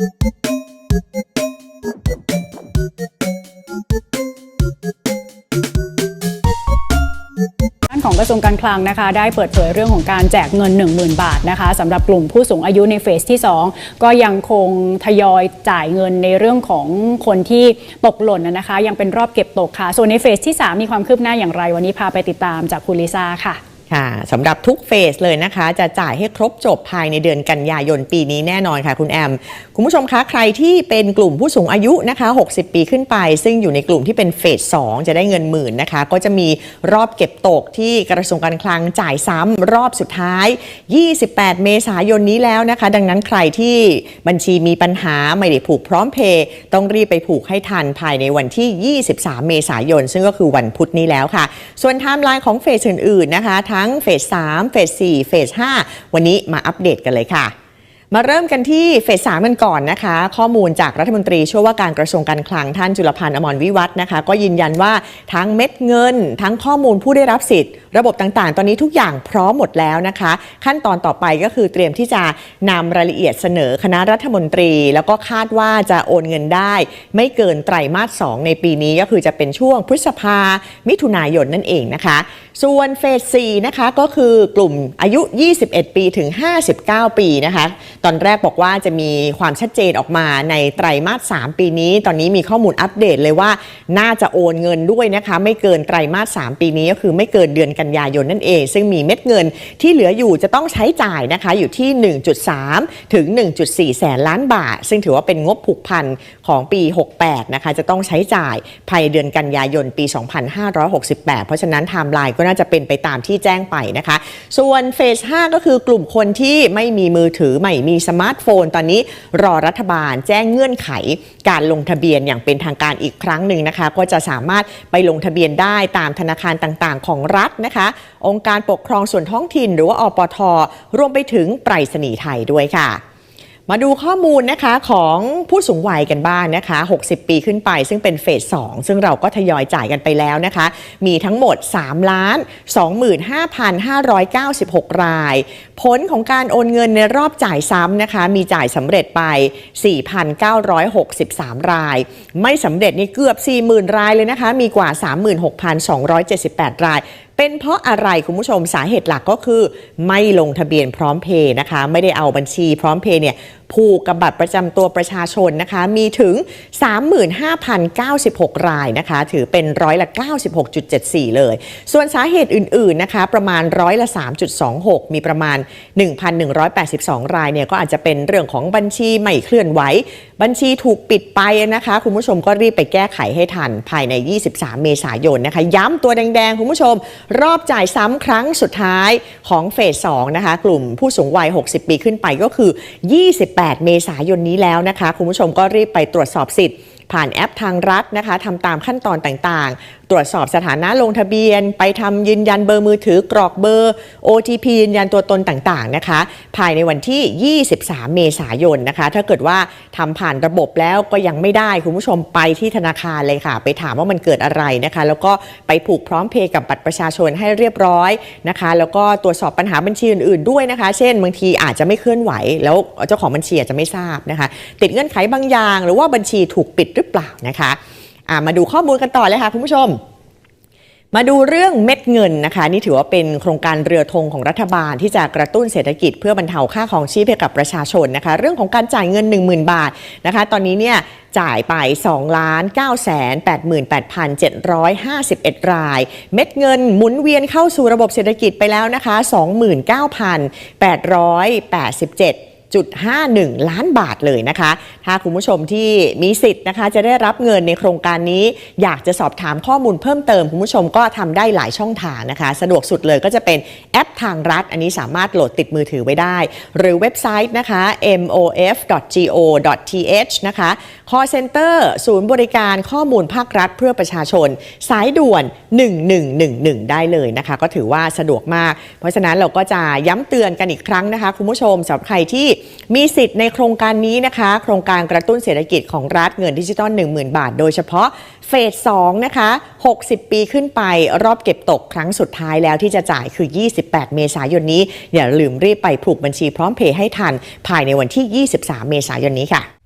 ด้านของกระทรวงการคลังนะคะ ได้เปิดเผยเรื่องของการแจกเงิน 10,000 บาทนะคะสำหรับกลุ่มผู้สูงอายุในเฟสที่ 2 ก็ยังคงทยอยจ่ายเงินในเรื่องของคนที่ตกหล่นนะนะคะ ยังเป็นรอบเก็บตกค่ะ ส่วนในเฟสที่ 3 มีความคืบหน้าอย่างไรวันนี้พาไปติดตามจากคุณลิซ่าค่ะ ค่ะสำหรับทุกเฟสเลยนะคะ จะจ่ายให้ครบจบภายในเดือนกันยายนปีนี้แน่นอนค่ะคุณแอม คุณผู้ชมคะใครที่เป็นกลุ่มผู้สูงอายุนะคะ 60 ปีขึ้นไป ซึ่งอยู่ในกลุ่มที่เป็นเฟส 2 จะได้เงินหมื่นนะคะ ก็จะมีรอบเก็บตกที่กระทรวงการคลังจ่ายซ้ำรอบสุดท้าย 28 เมษายนนี้แล้วนะคะ ดังนั้นใครที่บัญชีมีปัญหาไม่ได้ผูกพร้อมเพย์ต้องรีบไปผูกให้ทันภายในวันที่ 23 เมษายน ซึ่งก็คือวันพุธนี้แล้วค่ะ ส่วนไทม์ไลน์ของเฟสอื่นๆนะคะทั้งเฟส3เฟส4เฟส5วันนี้มาอัปเดตกันเลยค่ะ มาเริ่มกันที่เฟสสามกันก่อนนะคะ ข้อมูลจากรัฐมนตรีช่วยว่าการกระทรวงการคลังท่านจุลพันธ์อมรวิวัฒน์นะคะ ก็ยืนยันว่าทั้งเม็ดเงิน ทั้งข้อมูลผู้ได้รับสิทธิ์ระบบต่างๆ ตอนนี้ทุกอย่างพร้อมหมดแล้วนะคะ ขั้นตอนต่อไปก็คือเตรียมที่จะนำรายละเอียดเสนอคณะรัฐมนตรี แล้วก็คาดว่าจะโอนเงินได้ ไม่เกินไตรมาส 2 ในปีนี้ก็คือจะเป็นช่วงพฤษภา มิถุนายนนั่นเองนะคะ ส่วนเฟส4นะคะก็คือกลุ่มอายุ 21 ปีถึง 59 ปีนะคะ ตอนแรกบอกว่าจะมีความชัดเจนออกมาในไตรมาส 3 ปีนี้ ตอนนี้มีข้อมูลอัปเดตเลยว่าน่าจะโอนเงินด้วยนะคะ ไม่เกินไตรมาส 3 ปีนี้ก็คือไม่เกินเดือนกันยายนนั่นเอง ซึ่งมีเม็ดเงินที่เหลืออยู่จะต้องใช้จ่ายนะคะอยู่ที่ 1.3 ถึง 1.4 แสนล้านบาท ซึ่งถือว่าเป็นงบผูกพันของปี 68 นะคะจะต้องใช้จ่ายภายในเดือนกันยายนปี 2568 เพราะฉะนั้นไทม์ไลน์ก็น่าจะเป็นไปตามที่แจ้งไปนะคะ ส่วนเฟส 5 ก็คือกลุ่มคนที่ไม่มีมือถือไม่มีสมาร์ทโฟน ตอนนี้รอรัฐบาลแจ้งเงื่อนไขการลงทะเบียนอย่างเป็นทางการอีกครั้งหนึ่งนะคะ ก็จะสามารถไปลงทะเบียนได้ตามธนาคารต่างๆ ของรัฐนะคะ องค์การปกครองส่วนท้องถิ่น หรือว่าอปท รวมไปถึงไปรษณีย์ไทยด้วยค่ะมาดูข้อมูลนะคะของผู้สูงวัยกันบ้างนะคะ 60 ปีขึ้นไป ซึ่งเป็นเฟส 2 ซึ่งเราก็ทยอยจ่ายกันไปแล้วนะคะ มีทั้งหมด 3 ล้าน 25,596 ราย ผลของการโอนเงินในรอบจ่ายซ้ำนะคะ มีจ่ายสำเร็จไป 4,963 ราย ไม่สำเร็จนี่เกือบ 40,000 รายเลยนะคะ มีกว่า 36,278 ราย เป็นเพราะอะไรคุณผู้ชมสาเหตุหลักก็คือ ไม่ลงทะเบียนพร้อมเพย์นะคะ ไม่ได้เอาบัญชีพร้อมเพย์เนี่ย ผูกกับบัตรประจำตัวประชาชนนะคะ มีถึง 35,096 รายนะคะ ถือเป็นร้อยละ 96.74 เลย ส่วนสาเหตุอื่นๆนะคะ ประมาณร้อยละ 3.26 มีประมาณ 1,182 รายเนี่ยก็อาจจะเป็นเรื่องของบัญชีไม่เคลื่อนไหว บัญชีถูกปิดไปนะคะ คุณผู้ชมก็รีบไปแก้ไขให้ทันภายใน 23 เมษายนนะคะ ย้ำตัวแดงๆ คุณผู้ชม รอบจ่ายซ้ำครั้งสุดท้ายของเฟส2นะคะ กลุ่มผู้สูงวัย 60 ปีขึ้นไปก็คือ18 เมษายนนี้แล้วนะคะ คุณผู้ชมก็รีบไปตรวจสอบสิทธิ์ ผ่านแอปทางรัฐนะคะทำตามขั้นตอนต่างๆ ตรวจสอบสถานะลงทะเบียน ไปทำยืนยันเบอร์มือถือกรอกเบอร์ OTP ยืนยันตัวตนต่างๆนะคะ ภายในวันที่ 23 เมษายนนะคะ ถ้าเกิดว่าทำผ่านระบบแล้วก็ยังไม่ได้คุณผู้ชมไปที่ธนาคารเลยค่ะ ไปถามว่ามันเกิดอะไรนะคะ แล้วก็ไปผูกพร้อมเพย์กับบัตรประชาชนให้เรียบร้อยนะคะ แล้วก็ตรวจสอบปัญหาบัญชีอื่นๆด้วยนะคะ เช่นบางทีอาจจะไม่เคลื่อนไหว แล้วเจ้าของบัญชีอาจจะไม่ทราบนะคะ ติดเงื่อนไขบางอย่าง หรือว่าบัญชีถูกปิดหรือเปล่านะคะมาดูข้อมูลกันต่อเลยค่ะคุณผู้ชม มาดูเรื่องเม็ดเงินนะคะ นี่ถือว่าเป็นโครงการเรือธงของรัฐบาลที่จะกระตุ้นเศรษฐกิจเพื่อบรรเทาค่าของชีพให้กับประชาชนนะคะ เรื่องของการจ่ายเงิน 10,000 บาทนะคะ ตอนนี้เนี่ยจ่ายไป 2 ล้าน9แสน88,751 ราย เม็ดเงินหมุนเวียนเข้าสู่ระบบเศรษฐกิจไปแล้วนะคะ 29,887 1.51 ล้านบาทเลยนะคะ ถ้าคุณผู้ชมที่มีสิทธิ์นะคะ จะได้รับเงินในโครงการนี้ อยากจะสอบถามข้อมูลเพิ่มเติม คุณผู้ชมก็ทำได้หลายช่องทางนะคะ สะดวกสุดเลยก็จะเป็นแอปทางรัฐ อันนี้สามารถโหลดติดมือถือไว้ได้ หรือเว็บไซต์นะคะ mof.go.th นะคะ call center ศูนย์บริการข้อมูลภาครัฐเพื่อประชาชน สายด่วน 1111 ได้เลยนะคะ ก็ถือว่าสะดวกมาก เพราะฉะนั้นเราก็จะย้ำเตือนกันอีกครั้งนะคะ คุณผู้ชมสำหรับใครที่มีสิทธิ์ในโครงการนี้นะคะ โครงการกระตุ้นเศรษฐกิจของรัฐเงินดิจิตอล10,000 บาท โดยเฉพาะเฟส2นะคะ 60 ปีขึ้นไปรอบเก็บตกครั้งสุดท้ายแล้วที่จะจ่ายคือ 28 เมษายนนี้ อย่าลืมรีบไปผูกบัญชีพร้อมเพย์ให้ทัน ภายในวันที่ 23 เมษายนนี้ค่ะ